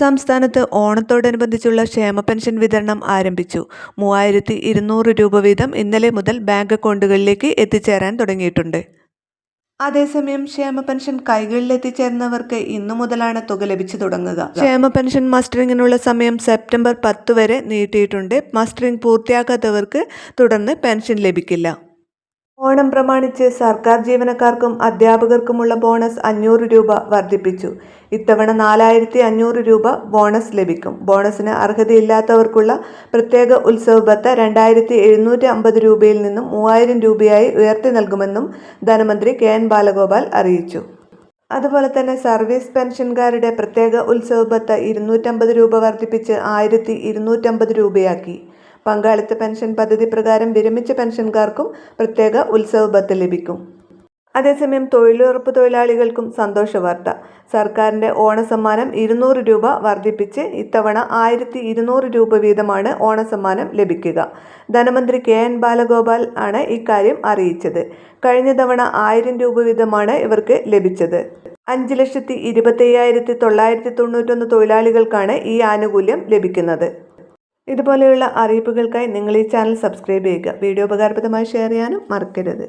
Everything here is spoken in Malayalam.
സംസ്ഥാനത്ത് ഓണത്തോടനുബന്ധിച്ചുള്ള ക്ഷേമ പെൻഷൻ വിതരണം ആരംഭിച്ചു. മൂവായിരത്തി ഇരുന്നൂറ് രൂപ വീതം ഇന്നലെ മുതൽ ബാങ്ക് അക്കൗണ്ടുകളിലേക്ക് എത്തിച്ചേരാൻ തുടങ്ങിയിട്ടുണ്ട്. അതേസമയം ക്ഷേമ പെൻഷൻ കൈകളിൽ എത്തിച്ചേർന്നവർക്ക് ഇന്നു മുതലാണ് തുക ലഭിച്ചു തുടങ്ങുക. ക്ഷേമ പെൻഷൻ മസ്റ്ററിങ്ങിനുള്ള സമയം സെപ്റ്റംബർ പത്ത് വരെ നീട്ടിയിട്ടുണ്ട്. മസ്റ്ററിംഗ് പൂർത്തിയാക്കാത്തവർക്ക് തുടർന്ന് പെൻഷൻ ലഭിക്കില്ല. ഓണം പ്രമാണിച്ച് സർക്കാർ ജീവനക്കാർക്കും അധ്യാപകർക്കുമുള്ള ബോണസ് അഞ്ഞൂറ് രൂപ വർദ്ധിപ്പിച്ചു. ഇത്തവണ നാലായിരത്തി അഞ്ഞൂറ് രൂപ ബോണസ് ലഭിക്കും. ബോണസിന് അർഹതയില്ലാത്തവർക്കുള്ള പ്രത്യേക ഉത്സവ ബത്ത രണ്ടായിരത്തി എഴുന്നൂറ്റി അമ്പത് രൂപയിൽ നിന്നും മൂവായിരം രൂപയായി ഉയർത്തി നൽകുമെന്നും ധനമന്ത്രി കെ എൻ ബാലഗോപാൽ അറിയിച്ചു. അതുപോലെ തന്നെ സർവീസ് പെൻഷൻകാരുടെ പ്രത്യേക ഉത്സവ ബത്ത ഇരുന്നൂറ്റമ്പത് രൂപ വർദ്ധിപ്പിച്ച് ആയിരത്തി ഇരുന്നൂറ്റമ്പത് രൂപയാക്കി. പങ്കാളിത്ത പെൻഷൻ പദ്ധതി പ്രകാരം വിരമിച്ച പെൻഷൻകാർക്കും പ്രത്യേക ഉത്സവ ബത്ത് ലഭിക്കും. അതേസമയം തൊഴിലുറപ്പ് തൊഴിലാളികൾക്കും സന്തോഷ വാർത്ത. സർക്കാരിന്റെ ഓണസമ്മാനം ഇരുന്നൂറ് രൂപ വർദ്ധിപ്പിച്ച് ഇത്തവണ ആയിരത്തി ഇരുന്നൂറ് രൂപ വീതമാണ് ഓണസമ്മാനം ലഭിക്കുക. ധനമന്ത്രി കെ എൻ ബാലഗോപാൽ ആണ് ഇക്കാര്യം അറിയിച്ചത്. കഴിഞ്ഞ തവണ ആയിരം രൂപ വീതമാണ് ഇവർക്ക് ലഭിച്ചത്. അഞ്ച് ലക്ഷത്തി ഇരുപത്തയ്യായിരത്തി തൊള്ളായിരത്തി തൊണ്ണൂറ്റൊന്ന് തൊഴിലാളികൾക്കാണ് ഈ ആനുകൂല്യം ലഭിക്കുന്നത്. ഇതുപോലെയുള്ള അറിയിപ്പുകൾക്കായി നിങ്ങൾ ഈ ചാനൽ സബ്സ്ക്രൈബ് ചെയ്യുക. വീഡിയോ ഉപകാരപ്രദമായി ഷെയർ ചെയ്യാനും മറക്കരുത്.